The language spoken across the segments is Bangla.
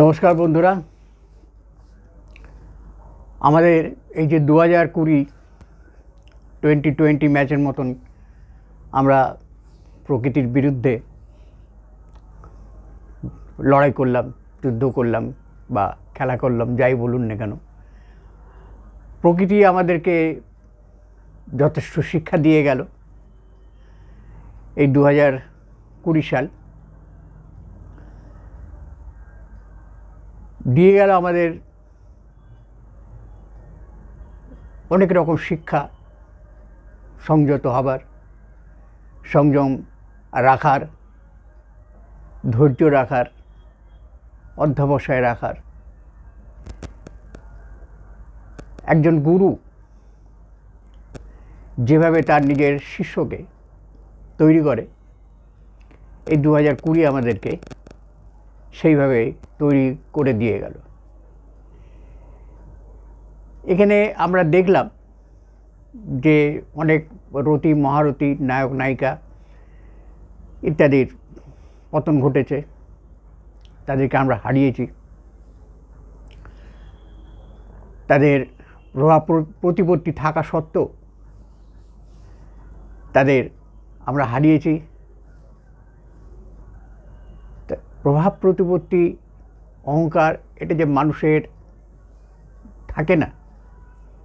নমস্কার বন্ধুরা। আমাদের এই যে দু হাজার কুড়ি টোয়েন্টি টোয়েন্টি ম্যাচের মতন আমরা প্রকৃতির বিরুদ্ধে লড়াই করলাম, যুদ্ধ করলাম বা খেলা করলাম, যাই বলুন না কেন। প্রকৃতি আমাদেরকে যথেষ্ট শিক্ষা দিয়ে গেল। এই দু হাজার কুড়ি সাল দিয়ে গেল আমাদের অনেক রকম শিক্ষা সংযত হবার, সংযম রাখার, ধৈর্য রাখার, অধ্যবসায় রাখার। একজন গুরু যেভাবে তার নিজের শিষ্যকে তৈরি করে, এই দু হাজার কুড়ি আমাদেরকে সেইভাবে তৈরি করে দিয়ে গেল। এখানে আমরা দেখলাম যে অনেক রতি মহারথী নায়ক, নায়িকা ইত্যাদির পতন ঘটেছে। তাদেরকে আমরা হারিয়েছি। তাদের প্রভাব প্রতিপত্তি থাকা সত্ত্বেও তাদের আমরা হারিয়েছি তা প্রভাব প্রতিপত্তি, অহংকার, এটা যে মানুষের থাকে না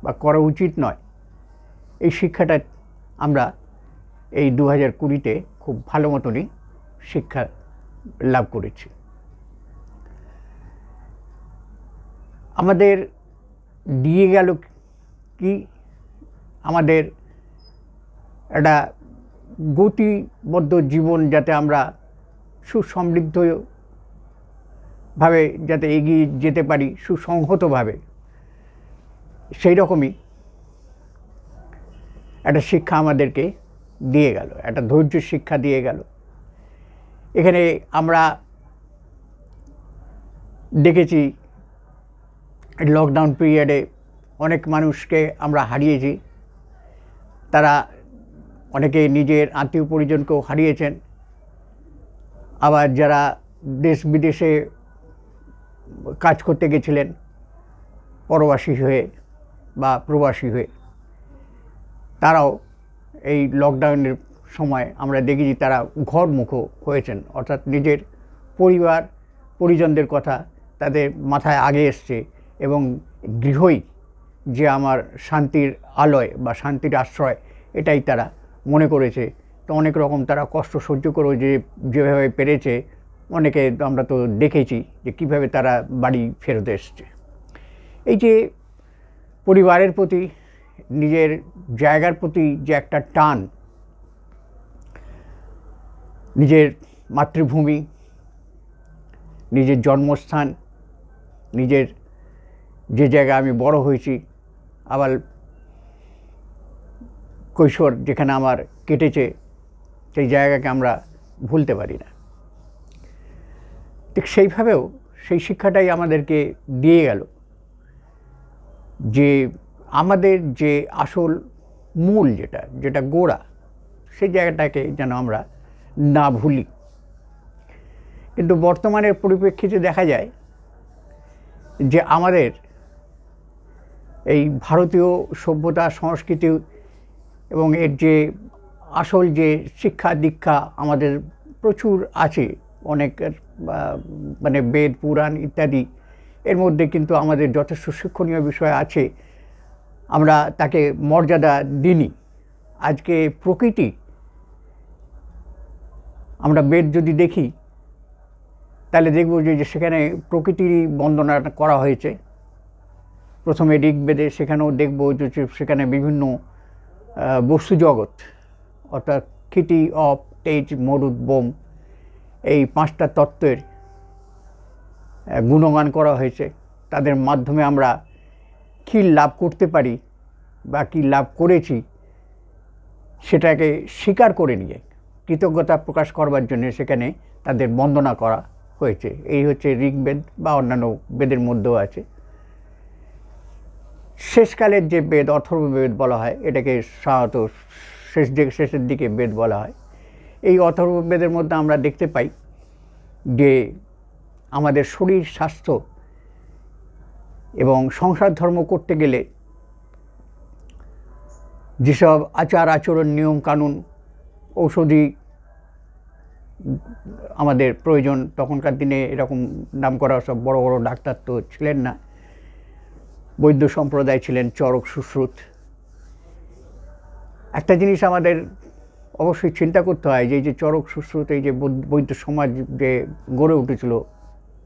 বা করা উচিত নয়, এই শিক্ষাটা আমরা এই দু হাজার কুড়িতে খুব ভালো মতনই শিক্ষা লাভ করেছি। আমাদের দিয়ে গেল কি? আমাদের একটা গতিবদ্ধ জীবন যাতে আমরা সুসমৃদ্ধভাবে যাতে এগিয়ে যেতে পারি, সুসংহতভাবে। সেই রকমই একটা শিক্ষা আমাদেরকে দিয়ে গেল, একটা ধৈর্য শিক্ষা দিয়ে গেল। এখানে আমরা দেখেছি লকডাউন পিরিয়ডে অনেক মানুষকে আমরা হারিয়েছি। তারা অনেকে নিজের আত্মীয় পরিজনকেও হারিয়েছেন। আবার যারা দেশ বিদেশে কাজ করতে গেছিলেন, পরবাসী হয়ে বা প্রবাসী হয়ে। তারাও এই লকডাউনের সময় আমরা দেখেছি তারা ঘরমুখো হয়েছেন, অর্থাৎ নিজের পরিবার, পরিজনদের কথা তাদের মাথায় আগে এসছে এবং গৃহই যে আমার শান্তির আলয় বা শান্তির আশ্রয় এটাই তারা মনে করেছে। তো অনেক রকম তারা কষ্ট সহ্য করেও যে যেভাবে পেরেছে অনেকে আমরা তো দেখেছি যে কীভাবে তারা বাড়ি ফেরত এসছে। এই যে পরিবারের প্রতি, নিজের জায়গার প্রতি যে একটা টান, নিজের মাতৃভূমি, নিজের জন্মস্থান, নিজের যে জায়গায় আমি বড় হয়েছি, আবার কৈশোর যেখানে আমার কেটেছে, সেই জায়গাকে আমরা ভুলতে পারি না। ঠিক সেইভাবেও সেই শিক্ষাটাই আমাদেরকে দিয়ে গেল। যে আমাদের যে আসল মূল যেটা যেটা গোড়া, সেই জায়গাটাকে যেন আমরা না ভুলি। কিন্তু বর্তমানের পরিপ্রেক্ষিতে দেখা যায় যে আমাদের এই ভারতীয় সভ্যতা, সংস্কৃতি এবং এর যে আসল যে শিক্ষা দীক্ষা আমাদের প্রচুর আছে অনেক মানে বেদ পুরাণ ইত্যাদি। এর মধ্যে কিন্তু আমাদের যথেষ্ট শিক্ষণীয় বিষয় আছে। আমরা তাকে মর্যাদা দিইনি। আজকে প্রকৃতি আমরা বেদ যদি দেখি তাহলে দেখব যে সেখানে প্রকৃতিরই বন্দনা করা হয়েছে। প্রথমে ঋগ্বেদে সেখানেও দেখব যে সেখানে বিভিন্ন আহ, বস্তু জগৎ অর্থাৎ খিটি অপ তেজ মরুদ বোম এই পাঁচটা তত্ত্বের গুণগান করা হয়েছে। তাদের মাধ্যমে আমরা কী লাভ করতে পারি বা কী লাভ করেছি সেটাকে স্বীকার করে নিয়ে কৃতজ্ঞতা প্রকাশ করবার জন্য সেখানে তাদের বন্দনা করা হয়েছে। এই হচ্ছে ঋগ্বেদ বা অন্যান্য বেদের মধ্যেও আছে। শেষকালের যে বেদ অথর্ববেদ বলা হয়, এটাকে সাধারণত শেষ দিকে, শেষের দিকে বেদ বলা হয়। এই অথর্ববেদের মধ্যে আমরা দেখতে পাই যে আমাদের শরীর, স্বাস্থ্য এবং সংসার ধর্ম করতে গেলে যেসব আচার, আচরণ, নিয়ম, কানুন, ঔষধি আমাদের প্রয়োজন, তখনকার দিনে এরকম নাম করা সব বড় বড় ডাক্তার তো ছিলেন না। বৈদ্য সম্প্রদায় ছিলেন চরক, সুশ্রুত। একটা জিনিস আমাদের অবশ্যই চিন্তা করতে হয় যে এই যে চরক সুশ্রুত, এই যে বৈদ্য সমাজ যে গড়ে উঠেছিল,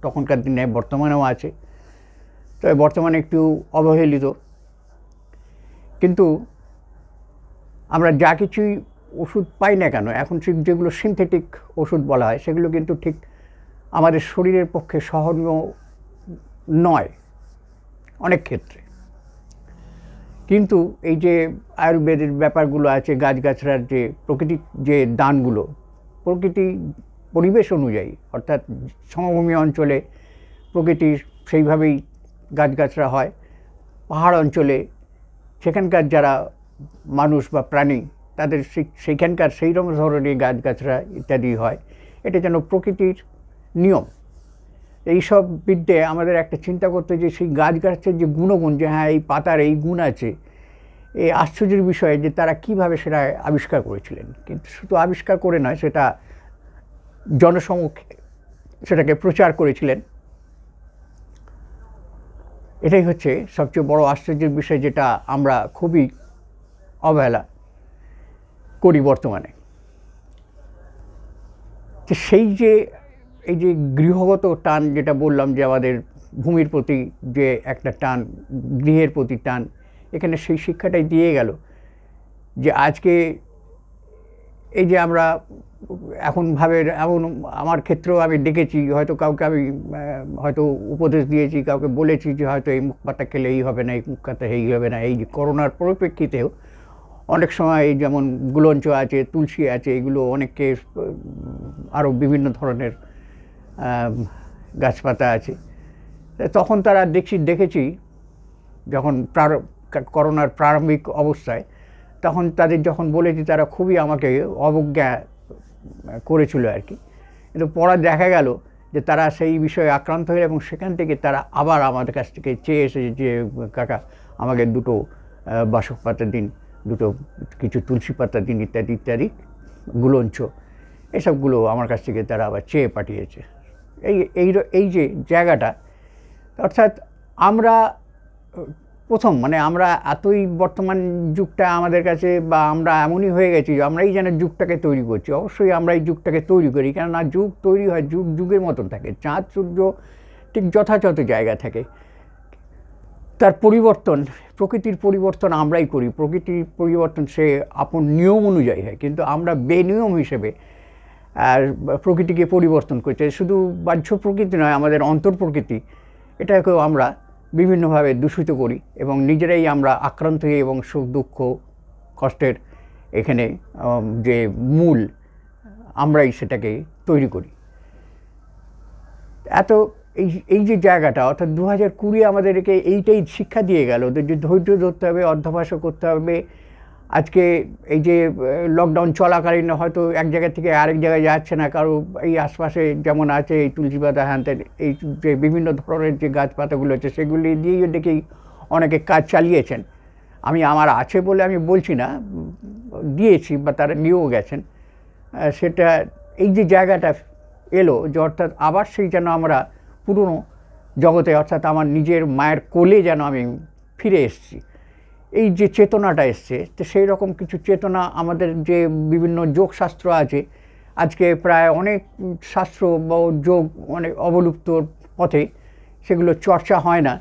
তখনকার দিনে, বর্তমানেও আছে। তবে বর্তমানে একটু অবহেলিত। কিন্তু আমরা যা কিছুই ওষুধ পাই না কেন, এখন ঠিক যেগুলো সিনথেটিক ওষুধ বলা হয়, সেগুলো কিন্তু ঠিক আমাদের শরীরের পক্ষে সহনীয় নয়, অনেক ক্ষেত্রে। কিন্তু এই যে আয়ুর্বেদের ব্যাপারগুলো আছে, গাছগাছড়ার যে প্রকৃতির যে দানগুলো, প্রকৃতি পরিবেশ অনুযায়ী, অর্থাৎ সমভূমি অঞ্চলে প্রকৃতির সেইভাবেই গাছগাছড়া হয়, পাহাড় অঞ্চলে সেখানকার যারা মানুষ বা প্রাণী, তাদের সেইখানকার সেই রকম ধরনের গাছগাছড়া ইত্যাদি হয়। এটা যেন প্রকৃতির নিয়ম। এইসব বিদ্যে আমাদের একটা চিন্তা করতে যে সেই গাছ গাছের যে গুণগুণ, যে হ্যাঁ এই পাতার এই গুণ আছে, এই আশ্চর্যের বিষয় যে তারা কীভাবে সেটা আবিষ্কার করেছিলেন। কিন্তু শুধু আবিষ্কার করে নয়, সেটা জনসমক্ষে সেটাকে প্রচার করেছিলেন। এটাই হচ্ছে সবচেয়ে বড় আশ্চর্যের বিষয় যেটা আমরা খুবই অবহেলা করি বর্তমানে। সেই যে এই যে গৃহগত টান যেটা বললাম যে আমাদের ভূমির প্রতি যে একটা টান, গৃহের প্রতি টান, এখানে সেই শিক্ষাটাই দিয়ে গেল যে আজকে এই যে আমরা এখন ভাবে এমন আমার ক্ষেত্রেও আমি দেখেছি, হয়তো কাউকে আমি হয়তো উপদেশ দিয়েছি, কাউকে বলেছি যে হয়তো এই মুখ পাতা খেলে এই হবে না, এই মুখ পাতা এই হবে না, এই যে করোনার পরিপ্রেক্ষিতেও অনেক সময় এই যেমন গুলঞ্চ আছে, তুলসী আছে, এগুলো অনেককে আরও বিভিন্ন ধরনের গাছপাতা আছে। তখন তারা দেখছি, দেখেছি, যখন প্রার- করোনার প্রারম্ভিক অবস্থায়, তখন তাদের যখন বলেছি, তারা খুবই আমাকে অবজ্ঞা করেছিল আর কি। কিন্তু পড়া দেখা গেল যে তারা সেই বিষয়ে আক্রান্ত হয়ে এবং সেখান থেকে তারা আবার আমাদের কাছ থেকে চেয়ে এসেছে যে, কাকা, আমাকে দুটো বাসক পাতা দিন, দুটো কিছু তুলসী পাতা দিন, ইত্যাদি ইত্যাদি, গুলঞ্চ। এসবগুলো আমার কাছ থেকে তারা আবার চেয়ে পাঠিয়েছে। এই এই এই যে জায়গাটা, অর্থাৎ আমরা, প্রথম মানে আমরা এতই বর্তমান যুগটা আমাদের কাছে বা আমরা এমনই হয়ে গেছি যে আমরাই যেন যুগটাকে তৈরি করছি। অবশ্যই আমরা এই যুগটাকে তৈরি করি, কেননা যুগ তৈরি হয়, যুগ যুগের মতন থাকে। চাঁদ, সূর্য ঠিক যথাযথ জায়গা থাকে। তার পরিবর্তন, প্রকৃতির পরিবর্তন আমরাই করি। প্রকৃতির পরিবর্তন সে আপন নিয়ম অনুযায়ী হয়, কিন্তু আমরা বেনিয়ম হিসেবে আর প্রকৃতিকে পরিবর্তন করছে শুধু বাহ্য প্রকৃতি নয়, আমাদের অন্তর প্রকৃতি, এটাকেও আমরা বিভিন্নভাবে দূষিত করি এবং নিজেরাই আমরা আক্রান্ত হই এবং সুখ, দুঃখ, কষ্টের এখানে যে মূল, আমরাই সেটাকে তৈরি করি। এত এই এই যে জায়গাটা, অর্থাৎ দু হাজার কুড়ি আমাদেরকে এইটাই শিক্ষা দিয়ে গেল যে ধৈর্য ধরতে হবে, অধ্যবসায় করতে হবে আজকে এই যে লকডাউন চলাকালীন হয়তো এক জায়গা থেকে আরেক জায়গায় যাচ্ছে না, কারও এই আশপাশে যেমন আছে এই তুলসী পাতা হ্যান এই যে বিভিন্ন ধরনের যে গাছপাতাগুলো আছে সেগুলি দিয়েই দেখেই অনেকে কাজ চালিয়েছেন। আমি আমার আছে বলে আমি বলছি না, দিয়েছি বা তারা নিয়েও গেছেন। সেটা এই যে জায়গাটা এলো যে অর্থাৎ আবার সেই যেন আমরা পুরনো জগতে, অর্থাৎ আমার নিজের মায়ের কোলে যেন আমি ফিরে এসেছি। এই যে চেতনাটা এসছে, তো সেই রকম কিছু চেতনা আমাদের যে বিভিন্ন যোগশাস্ত্র আছে, আজকে প্রায় অনেক শাস্ত্র বা যোগ অনেক অবলুপ্তর পথে সেগুলো চর্চা হয় না।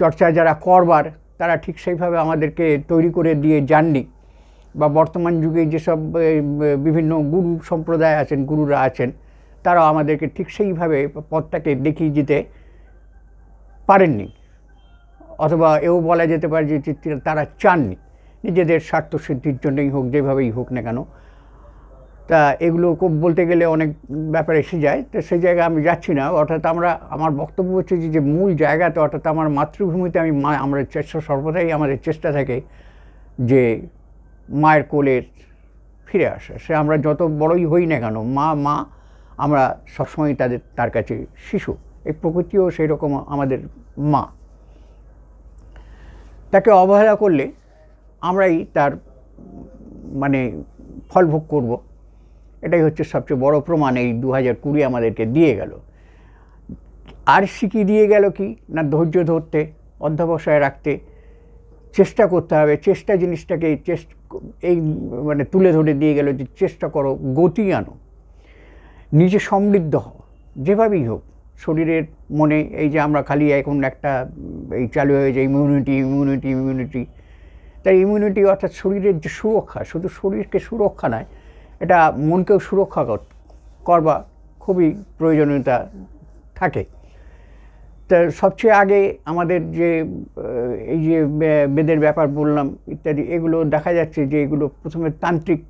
চর্চা যারা করবার, তারা ঠিক সেইভাবে আমাদেরকে তৈরি করে দিয়ে যাননি। বা বর্তমান যুগে যেসব বিভিন্ন গুরু সম্প্রদায় আছেন, গুরুরা আছেন, তারাও আমাদেরকে ঠিক সেইভাবে পথটাকে দেখিয়ে দিতে পারেননি। অথবা এও বলা যেতে পারে যে তারা চাননি। নিজেদের স্বার্থ সিদ্ধির জন্যই হোক, যেভাবেই হোক না কেন। তা এগুলো বলতে গেলে অনেক ব্যাপার এসে যায়। তো সেই জায়গায় আমি যাচ্ছি না। অর্থাৎ আমরা, আমার বক্তব্য হচ্ছে যে যে মূল জায়গাতে, অর্থাৎ আমার মাতৃভূমিতে আমি মা, আমরা চেষ্টা, সর্বদাই আমাদের চেষ্টা থাকে যে মায়ের কোলে ফিরে আসা। সে আমরা যত বড়ই হই না কেন, মা মা, আমরা সবসময় তাদের, তার কাছে শিশু। এই প্রকৃতিও সেই রকম আমাদের মা। তাকে অবহেলা করলে আমরাই তার মানে ফল ভোগ করব। এটাই হচ্ছে সবচেয়ে বড় প্রমাণ এই দু হাজার কুড়ি আমাদেরকে দিয়ে গেল। আর শিখিয়ে দিয়ে গেল কি? না ধৈর্য ধরতে, অধ্যাবসায় রাখতে, চেষ্টা করতে হবে। চেষ্টা জিনিসটাকে চেষ্ট, এই মানে তুলে ধরে দিয়ে গেল যে চেষ্টা করো, গতি আনো। নিজে সমৃদ্ধ হও। যেভাবেই হোক শরীরের মনে এই যে আমরা খালি এখন একটা এই চালু হয়ে যায় ইমিউনিটি ইমিউনিটি ইমিউনিটি তাই ইমিউনিটি অর্থাৎ শরীরের যে সুরক্ষা, শুধু শরীরকে সুরক্ষা নয়, এটা মনকেও সুরক্ষা কর- করবা, খুবই প্রয়োজনীয়তা থাকে। তা সবচেয়ে আগে আমাদের যে এই যে বেদের ব্যাপার বললাম ইত্যাদি, এগুলো দেখা যাচ্ছে যে এগুলো প্রথমে তান্ত্রিক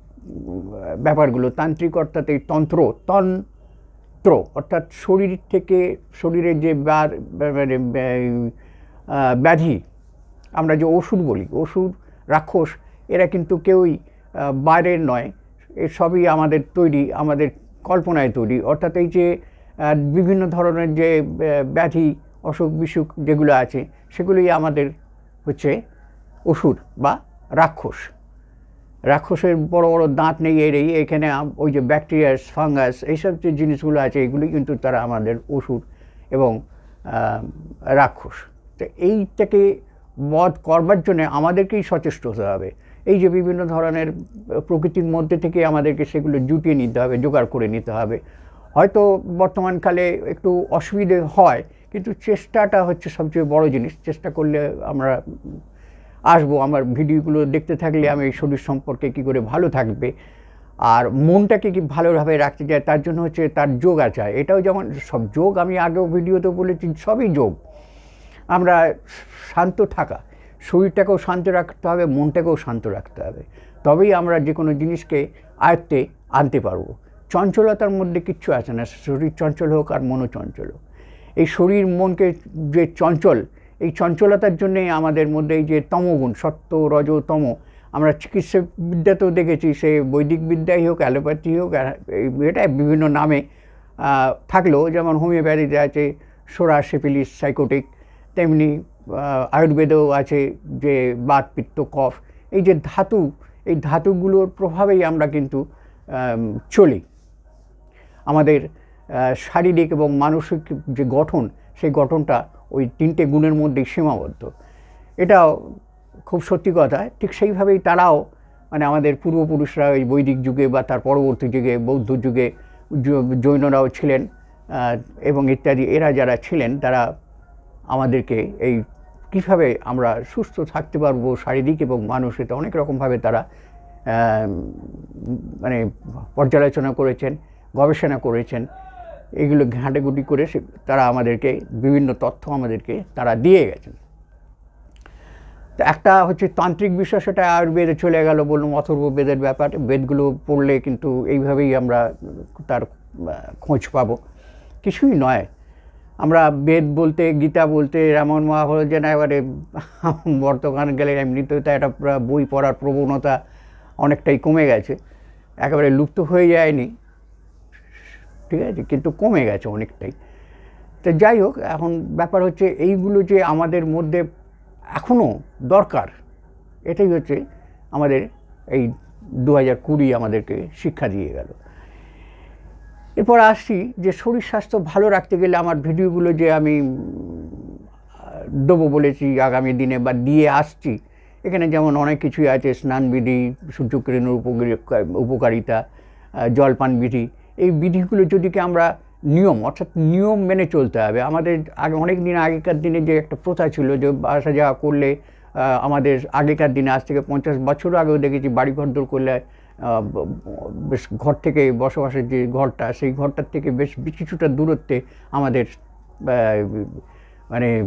ব্যাপারগুলো, তান্ত্রিক অর্থাৎ এই তন্ত্র তন্ত্র অর্থাৎ শরীর থেকে শরীরের যে মানে ব্যাধি, আমরা যে ওষুধ বলি, ওষুধ, রাক্ষস, এরা কিন্তু কেউই বাইরের নয়। এ সবই আমাদের তৈরি, আমাদের কল্পনায় তৈরি। অর্থাৎ এই যে বিভিন্ন ধরনের যে ব্যাধি, অসুখ বিসুখ যেগুলো আছে, সেগুলোই আমাদের হচ্ছে ওষুধ বা রাক্ষস। রাক্ষসের বড় বড় দাঁত নেই এর এখানে ওই যে ব্যাকটেরিয়াস ফাঙ্গাস এইসব যে জিনিসগুলো আছে, এগুলি কিন্তু তারা আমাদের ওষুধ এবং রাক্ষস। তো এইটাকে বধ করবার জন্যে আমাদেরকেই সচেষ্ট হতে হবে। এই যে বিভিন্ন ধরনের প্রকৃতির মধ্যে থেকে আমাদেরকে সেগুলো জুটিয়ে নিতে হবে, জোগাড় করে নিতে হবে। হয়তো বর্তমানকালে একটু অসুবিধে হয়, কিন্তু চেষ্টাটা হচ্ছে সবচেয়ে বড় জিনিস। চেষ্টা করলে আমরা আসব, আমার ভিডিওগুলো দেখতে থাকলে আমি এই শরীর সম্পর্কে কী করে ভালো থাকবে, আর মনটাকে কি ভালোভাবে রাখতে চায়, তার জন্য হচ্ছে তার যোগ আছে। এটাও যেমন, সব যোগ আমি আগেও ভিডিওতে বলেছি, সবই যোগ। আমরা শান্ত থাকা, শরীরটাকেও শান্ত রাখতে হবে, মনটাকেও শান্ত রাখতে হবে। তবেই আমরা যে কোনো জিনিসকে আয়ত্তে আনতে পারব। চঞ্চলতার মধ্যে কিচ্ছু আছে না, শরীর চঞ্চল হোক আর মনও চঞ্চল হোক। এই শরীর মনকে যে চঞ্চল এই চঞ্চলতার জন্যেই আমাদের মধ্যে এই যে তমগুণ, সত্য, রজ, তম, আমরা চিকিৎসা বিদ্যাতেও দেখেছি, সে বৈদিক বিদ্যাই হোক, অ্যালোপ্যাথি হোক এটা বিভিন্ন নামে থাকলেও যেমন হোমিওপ্যাথিতে আছে সোরা সিফিলিস সাইকোটিক, তেমনি আয়ুর্বেদেও আছে যে বাত, পিত্ত, কফ, এই যে ধাতু, এই ধাতুগুলোর প্রভাবেই আমরা কিন্তু চলি। আমাদের শারীরিক এবং মানসিক যে গঠন, সেই গঠনটা ওই তিনটে গুণের মধ্যেই সীমাবদ্ধ। এটাও খুব সত্যি কথা, ঠিক সেইভাবেই তারাও মানে আমাদের পূর্বপুরুষরা ওই বৈদিক যুগে বা তার পরবর্তী যুগে, বৌদ্ধ যুগে জৈনরাও ছিলেন এবং ইত্যাদি, এরা যারা ছিলেন তারা আমাদেরকে এই কীভাবে আমরা সুস্থ থাকতে পারব শারীরিক এবং মানসিক অনেক রকমভাবে তারা মানে পর্যালোচনা করেছেন, গবেষণা করেছেন। এগুলো ঘাঁটেগুটি করে সে- তারা আমাদেরকে বিভিন্ন তথ্য আমাদেরকে তারা দিয়ে গেছেন। তো একটা হচ্ছে তান্ত্রিক বিষয় সেটা আয়ুর্বেদে চলে গেল বললাম অথর্ব বেদের ব্যাপার, বেদগুলো পড়লে কিন্তু এইভাবেই আমরা তার খোঁজ পাব। কিছুই নয়। আমরা বেদ বলতে, গীতা বলতে রামন মহাভারত যেন এবারে বর্তমান গেলে এমনিতেও তো একটা বই পড়ার প্রবণতা অনেকটাই কমে গেছে। একেবারে লুপ্ত হয়ে যায়নি। ঠিক আছে? কিন্তু কমে গেছে অনেকটাই। তো যাই হোক, এখন ব্যাপার হচ্ছে এইগুলো যে আমাদের মধ্যে এখনও দরকার, এটাই হচ্ছে আমাদের এই দু হাজার কুড়ি আমাদেরকে শিক্ষা দিয়ে গেল। এরপর আসছি যে শরীর স্বাস্থ্য ভালো রাখতে গেলে আমার ভিডিওগুলো যে আমি দেবো বলেছি আগামী দিনে বা দিয়ে আসছি, এখানে যেমন অনেক কিছুই আছে স্নানবিধি সূর্যকিরণের উপকারী উপকারিতা জলপান বিধি এই বিধিগুলো যদি কি আমরা নিয়ম, অর্থাৎ নিয়ম মেনে চলতে হবে। আমাদের আগে অনেক দিন আগেকার দিনে যে একটা প্রথা ছিল যে আসা যাওয়া করলে আমাদের আগেকার দিনে, আজ থেকে পঞ্চাশ বছর আগেও দেখেছি বাড়ি ঘরদোর করলে বেশ ঘর থেকে বসবাসের যে ঘরটা, সেই ঘরটার থেকে বেশ কিছুটা দূরত্বে আমাদের মানে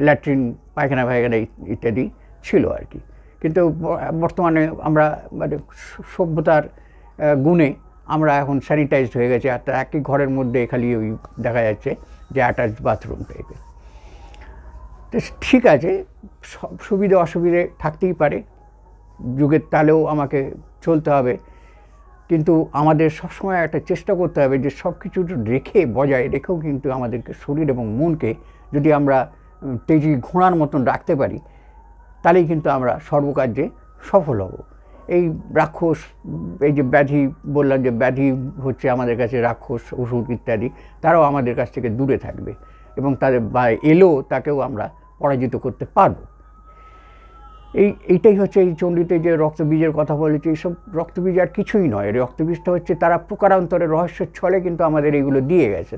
ল্যাট্রিন, পায়খানা ফায়খানা ই- ইত্যাদি ছিল আর কি। কিন্তু বর্তমানে আমরা মানে সভ্যতার গুণে আমরা এখন স্যানিটাইজড হয়ে গেছে, আর একই ঘরের মধ্যে খালি ওই দেখা যাচ্ছে যে অ্যাটাচ বাথরুম টাইপের তো ঠিক আছে, সব সুবিধে অসুবিধে থাকতেই পারে, যুগের তালেও আমাকে চলতে হবে। কিন্তু আমাদের সবসময় একটা চেষ্টা করতে হবে যে সব কিছু রেখে, বজায় রেখেও কিন্তু আমাদেরকে শরীর এবং মনকে যদি আমরা তেজি ঘোড়ার মতন রাখতে পারি, তাহলেই কিন্তু আমরা সর্বকার্যে সফল হব। এই রাক্ষস, এই যে ব্যাধি, বললাম যে ব্যাধি হচ্ছে আমাদের কাছে রাক্ষস ওষুধ ইত্যাদি, তারাও আমাদের কাছ থেকে দূরে থাকবে এবং তাদের বা এলো তাকেও আমরা পরাজিত করতে পারব। এই, এইটাই হচ্ছে এই চণ্ডীতে যে রক্তবীজের কথা বলেছি, এইসব রক্তবীজ আর কিছুই নয়। রক্তবীজটা হচ্ছে তারা প্রকারান্তরে রহস্যের ছলে কিন্তু আমাদের এইগুলো দিয়ে গেছে।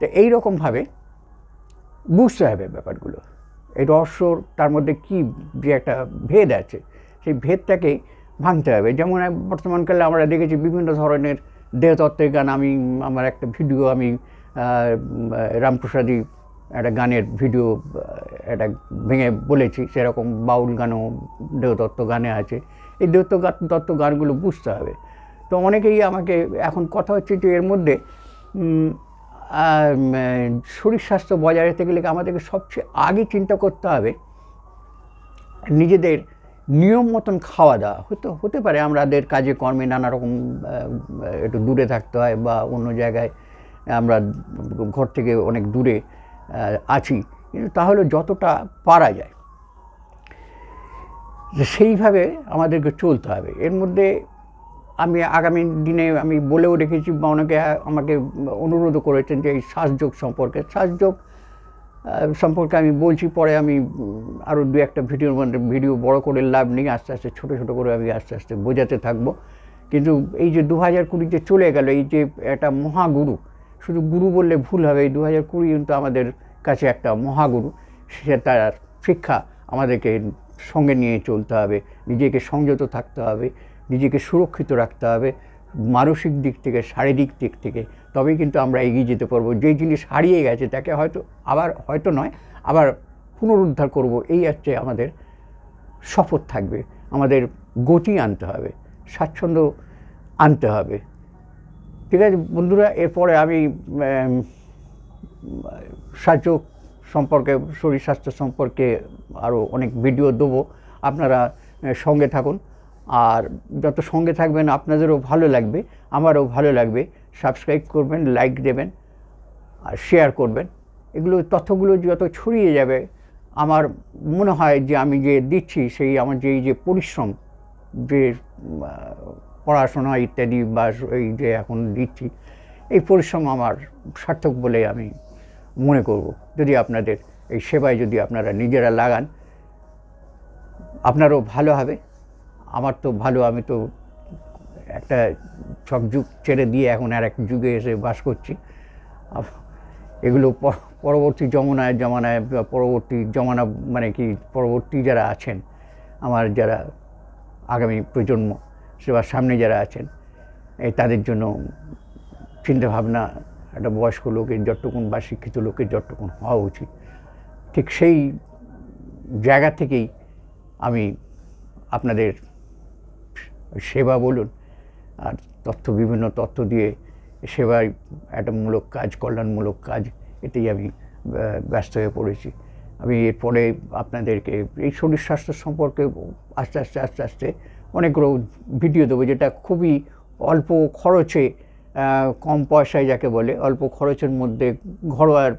তো এই রকমভাবে বুঝতে হবে ব্যাপারগুলো। এই রহস্যর তার মধ্যে কি যে একটা ভেদ আছে, সেই ভেদটাকে ভাঙতে হবে। যেমন বর্তমানকালে আমরা দেখেছি বিভিন্ন ধরনের দেহতত্ত্বের গান আমি আমার একটা ভিডিও আমি রামপ্রসাদী একটা গানের ভিডিও একটা ভেঙে বলেছি, সেরকম বাউল গানও দেহতত্ত্ব গানে আছে। এই দেহতত্ত্ব গা- তত্ত্ব গানগুলো বুঝতে হবে। তো অনেকেই আমাকে এখন কথা হচ্ছে যে এর মধ্যে শরীর স্বাস্থ্য বজায় রাখতে গেলে আমাদেরকে সবচেয়ে আগে চিন্তা করতে হবে নিজেদের নিয়ম মতন খাওয়া দাওয়া। হতে হতে পারে আমাদের কাজে, কর্মে নানা রকম একটু দূরে থাকতে হয় বা অন্য জায়গায় আমরা ঘর থেকে অনেক দূরে আছি। কিন্তু তাহলে যতটা পারা যায় সেইভাবে আমাদেরকে চলতে হবে। এর মধ্যে আমি আগামী দিনে আমি বলেও রেখেছি বা অনেকে আমাকে অনুরোধও করেছেন যে এই শ্বাসযোগ সম্পর্কে। শ্বাসযোগ সম্পর্কে আমি বলছি, পরে আমি আরও দু একটা ভিডিওর মধ্যে ভিডিও বড় করে লাভ নেই, আস্তে আস্তে, ছোটো ছোটো করে আমি আস্তে আস্তে বোঝাতে থাকব। কিন্তু এই যে দু হাজার কুড়িতে চলে গেল, এই যে একটা মহাগুরু, শুধু গুরু বললে ভুল হবে, এই দু হাজার কুড়ি কিন্তু আমাদের কাছে একটা মহাগুরু, সে তার শিক্ষা আমাদেরকে সঙ্গে নিয়ে চলতে হবে, নিজেকে সংযত থাকতে হবে, নিজেকে সুরক্ষিত রাখতে হবে। মানসিক দিক থেকে, শারীরিক দিক থেকে, তবেই কিন্তু আমরা এগিয়ে যেতে পারব। যেই জিনিস হারিয়ে গেছে, তাকে হয়তো আবার, হয়তো নয়, আবার পুনরুদ্ধার করব। এই হচ্ছে আমাদের শপথ থাকবে। আমাদের গতি আনতে হবে, স্বাচ্ছন্দ্য আনতে হবে। ঠিক আছে বন্ধুরা, এরপরে আমি সাহায্য সম্পর্কে, শরীর স্বাস্থ্য সম্পর্কে আরও অনেক ভিডিও দেবো। আপনারা সঙ্গে থাকুন। আর যত সঙ্গে থাকবেন, আপনাদেরও ভালো লাগবে, আমারও ভালো লাগবে। সাবস্ক্রাইব করবেন লাইক দেবেন, আর শেয়ার করবেন। এগুলো তথ্যগুলো যত ছড়িয়ে যাবে, আমার মনে হয় যে আমি যে দিচ্ছি সেই আমার যে যে পরিশ্রম, যে পড়াশোনা ইত্যাদি বা এই যে এখন দিচ্ছি, এই পরিশ্রম আমার সার্থক বলে আমি মনে করব। যদি আপনাদের এই সেবায় যদি আপনারা নিজেরা লাগান, আপনারও ভালো হবে। আমার তো ভালো, আমি তো একটা সব যুগ ছেড়ে দিয়ে এখন আর এক যুগে এসে বাস করছি। এগুলো পরবর্তী জমানায় জমানায় পরবর্তী জমানা মানে কি, পরবর্তী যারা আছেন, আমার যারা আগামী প্রজন্ম, সেবার সামনে যারা আছেন, এই তাদের জন্য চিন্তাভাবনা, একটা বয়স্ক লোকের যতটুকুন বা শিক্ষিত লোকের যতটুকুন হওয়া উচিত। ঠিক সেই জায়গা থেকেই আমি আপনাদের সেবা বলুন, আর তথ্য, বিভিন্ন তথ্য দিয়ে সেবায় একটা মূলক কাজ, কল্যাণমূলক কাজ, এতেই আমি ব্যস্ত হয়ে পড়েছি। আমি এরপরে আপনাদেরকে এই শরীর স্বাস্থ্য সম্পর্কে আস্তে আস্তে আস্তে আস্তে অনেকগুলো ভিডিও দেবো, যেটা খুবই অল্প খরচে কম পয়সায় যাকে বলে, অল্প খরচের মধ্যে ঘরোয়ার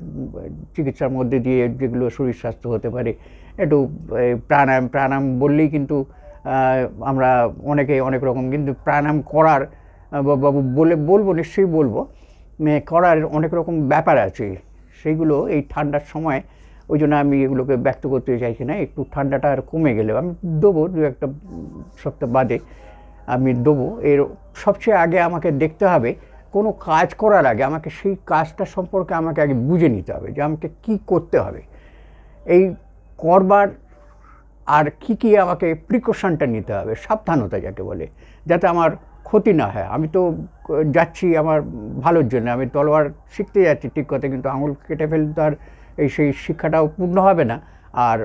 চিকিৎসার মধ্যে দিয়ে যেগুলো শরীর স্বাস্থ্য হতে পারে, একটু প্রাণায়াম প্রাণায়াম বললেই কিন্তু আমরা অনেকে অনেক রকম কিন্তু প্রাণায়াম করার বলে বলব, নিশ্চয়ই বলব মানে করার অনেক রকম ব্যাপার আছে। সেইগুলো এই ঠান্ডার সময়, ওই জন্য আমি এগুলোকে ব্যক্ত করতে চাইছি না একটু ঠান্ডাটা আর কমে গেলেও আমি দেবো দু একটা সপ্তাহ বাদে, আমি দেবো। এর সবচেয়ে আগে আমাকে দেখতে হবে, কোনো কাজ করার আগে আমাকে সেই কাজটা সম্পর্কে আমাকে আগে বুঝে নিতে হবে যে আমাকে কি করতে হবে। এই করবার আর কি কি আমাকে প্রিকশনটা নিতে হবে? সাবধানতা যাকে বলে, যাতে আমার ক্ষতি না হয়। আমি তো, যাচ্ছি আমার ভালোর জন্য। আমি তলোয়ার শিখতে যাচ্ছি ঠিক কথা, কিন্তু আঙুল কেটে ফেললে তো আর এই সেই শিক্ষাটাও পূর্ণ হবে না। আর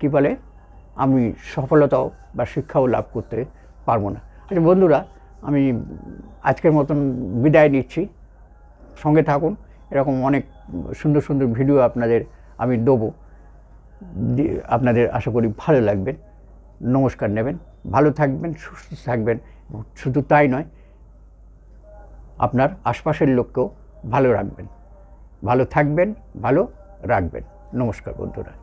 কি বলে, আমি সফলতাও বা শিক্ষাও লাভ করতে পারব না। আচ্ছা বন্ধুরা, আমি আজকের মতন বিদায় নিচ্ছি। সঙ্গে থাকুন। এরকম অনেক সুন্দর সুন্দর ভিডিও আপনাদের আমি দেবো। আপনাদের আশা করি ভালো লাগবেন নমস্কার নেবেন, ভালো থাকবেন, সুস্থ থাকবেন শুধু তাই নয়, আপনার আশপাশের লোককেও ভালো রাখবেন। ভালো থাকবেন, ভালো রাখবেন। নমস্কার বন্ধুরা।